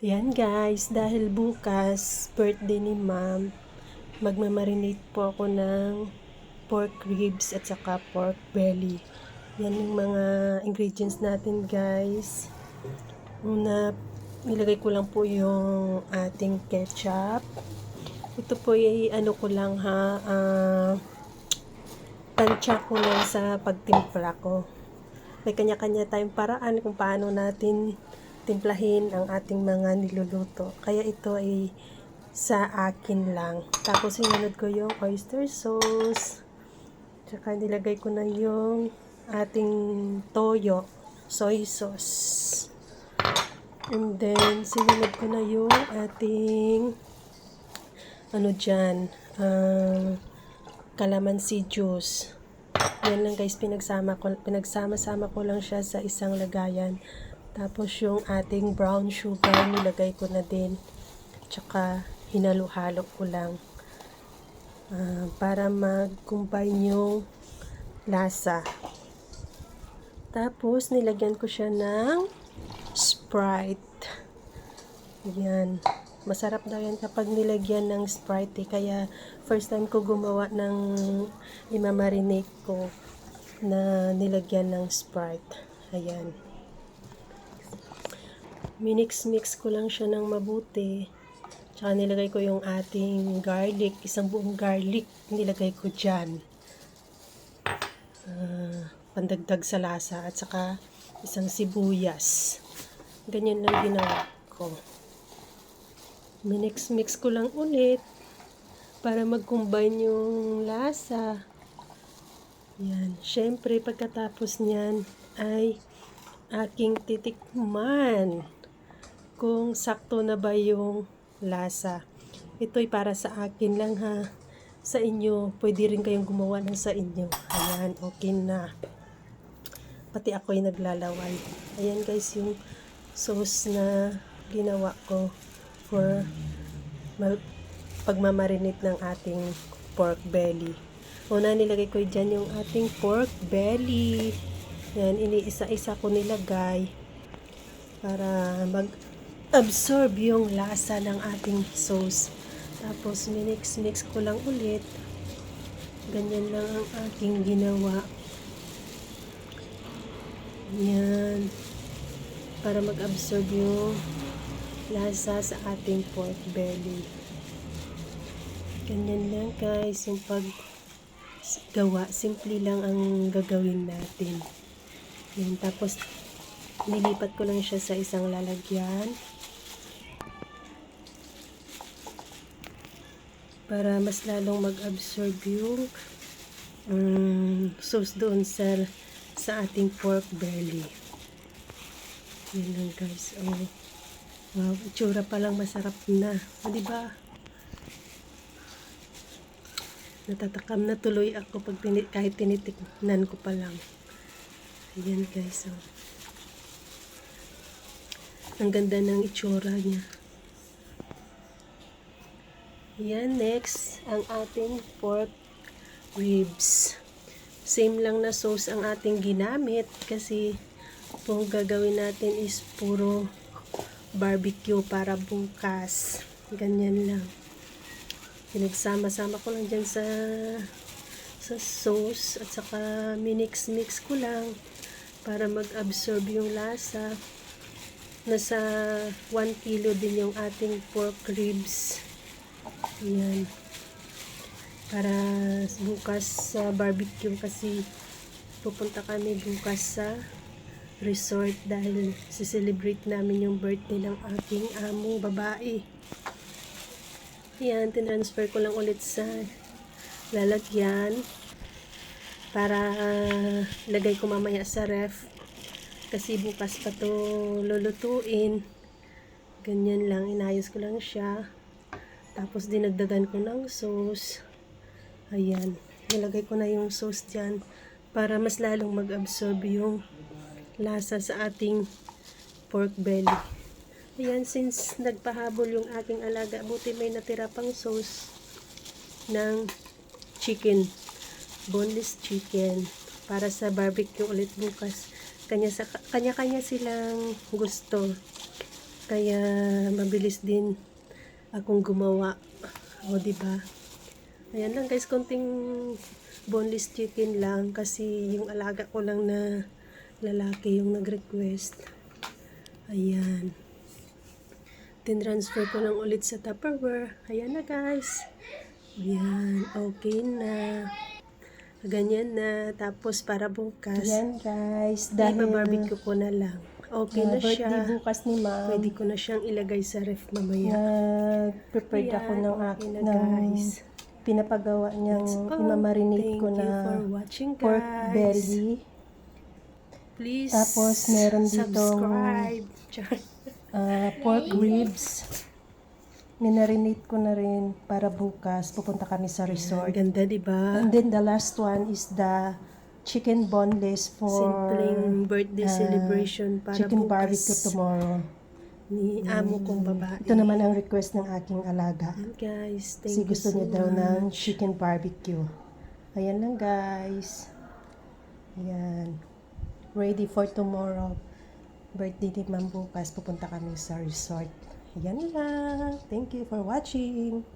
Ayan guys, dahil bukas, birthday ni ma'am, magmamarinate po ako ng pork ribs at saka pork belly. Yan yung mga ingredients natin guys. Una, nilagay ko lang po yung ating ketchup. Ito po ay ano ko lang ha, ah, tansya ko lang sa pagtimpla ko. May kanya-kanya tayong paraan kung paano natin timplahin ang ating mga niluluto. Kaya ito ay sa akin lang. Tapos sinunod ko yung oyster sauce. Tsaka nilagay ko na yung ating toyo, soy sauce. And then, sinunod ko na yung ating ano dyan, ah, calamansi juice. Yan lang guys, pinagsama ko, pinagsama-sama ko lang siya sa isang lagayan. Tapos yung ating brown sugar, nilagay ko na din. Tsaka hinalo-halo ko lang. Ah, para mag-combine yung lasa. Tapos, nilagyan ko siya ng Sprite. Yan. Masarap daw yan kapag nilagyan ng Sprite eh. Kaya, first time ko gumawa ng imamarinate ko na nilagyan ng Sprite. Ayan. Minix-mix ko lang siya ng mabuti. Tsaka nilagay ko yung ating garlic. Isang buong garlic nilagay ko dyan. Ah, pandagdag sa lasa. At saka isang sibuyas. Ganyan lang ginawa ko. Minix-mix ko lang ulit para mag-combine yung lasa. Yan. Siyempre, pagkatapos niyan ay aking titikman kung sakto na ba yung lasa. Ito'y para sa akin lang ha. Sa inyo, pwede rin kayong gumawa ng sa inyo. Ayan, okay na. Pati ako'y naglalaway. Ayan guys, yung sauce na ginawa ko for ma- pagmamarinate ng ating pork belly. Una, nilagay ko dyan yung ating pork belly. Yan, iniisa-isa ko nilagay para mag-absorb yung lasa ng ating sauce. Tapos, minix-mix ko lang ulit. Ganyan lang ang aking ginawa. Yan. Para mag-absorb yung lasa sa ating pork belly. Ganyan lang guys, yung pag gawa, simple lang ang gagawin natin. Yan, tapos nilipat ko lang siya sa isang lalagyan para mas lalong mag-absorb yung um, sauce doon sa sa ating pork belly. Yan lang guys. Oh. Wow, itsura pa lang masarap na. O, diba? Natatakam na tuloy ako pag tinit, kahit tinitiknan ko pa lang. Ayan guys. Oh. Ang ganda ng itsura niya. Yan, next, ang ating pork ribs. Same lang na sauce ang ating ginamit kasi kung gagawin natin is puro barbecue para bukas. Ganyan lang. Pinagsama-sama ko lang dyan sa sa sauce at saka minix-mix ko lang para mag-absorb yung lasa. Nasa 1 kilo din yung ating pork ribs. Yan. Para bukas sa barbecue kasi pupunta kami bukas sa resort dahil celebrate namin yung birthday ng aking among babae. Yan, tinransfer ko lang ulit sa lalagyan para uh, lagay ko mamaya sa ref kasi bukas pa to lulutuin. Ganyan lang, inayos ko lang siya. Tapos dinagdagan ko ng sauce. Ayan. Nilagay ko na yung sauce dyan para mas lalong mag-absorb yung lasa sa ating pork belly. Ayan, since nagpahabol yung aking alaga, buti may natira pang sauce ng chicken. Boneless chicken. Para sa barbecue ulit bukas. Kanya-kanya silang gusto. Kaya mabilis din akong gumawa. O, di ba? Ayan lang guys, konting boneless chicken lang kasi yung alaga ko lang na lalaki yung nag-request. Ayan. Tinransfer ko lang ulit sa Tupperware. Ayan na guys. Ayan, okay na. Ganyan na. Tapos para bukas, Yan guys, dahil dahil barbecue ko na lang. Okay na uh, birthday siya. bukas ni ma'am, Pwede ko na siyang ilagay sa ref mamaya. nag-prepared ako Ayan, ng, okay na, ng guys. pinapagawa niyang imamarinate Thank ko na for watching guys. pork belly. Please Tapos, meron subscribe. Char. ah, pork ribs. Minarinate ko na rin para bukas pupunta kami sa resort. Ganda, di ba? And then the last one is the chicken boneless for Simpleng birthday ah, celebration para chicken bukas barbecue tomorrow. ni amo kong babae. Ito naman ang request ng aking alaga. Ayan, guys, thank Kasi you gusto so niya daw ng chicken barbecue. Ayan lang guys. Ayan. Ready for tomorrow. Birthday ni Ma'am bukas. Pupunta kami sa resort. Ayan lang. Thank you for watching.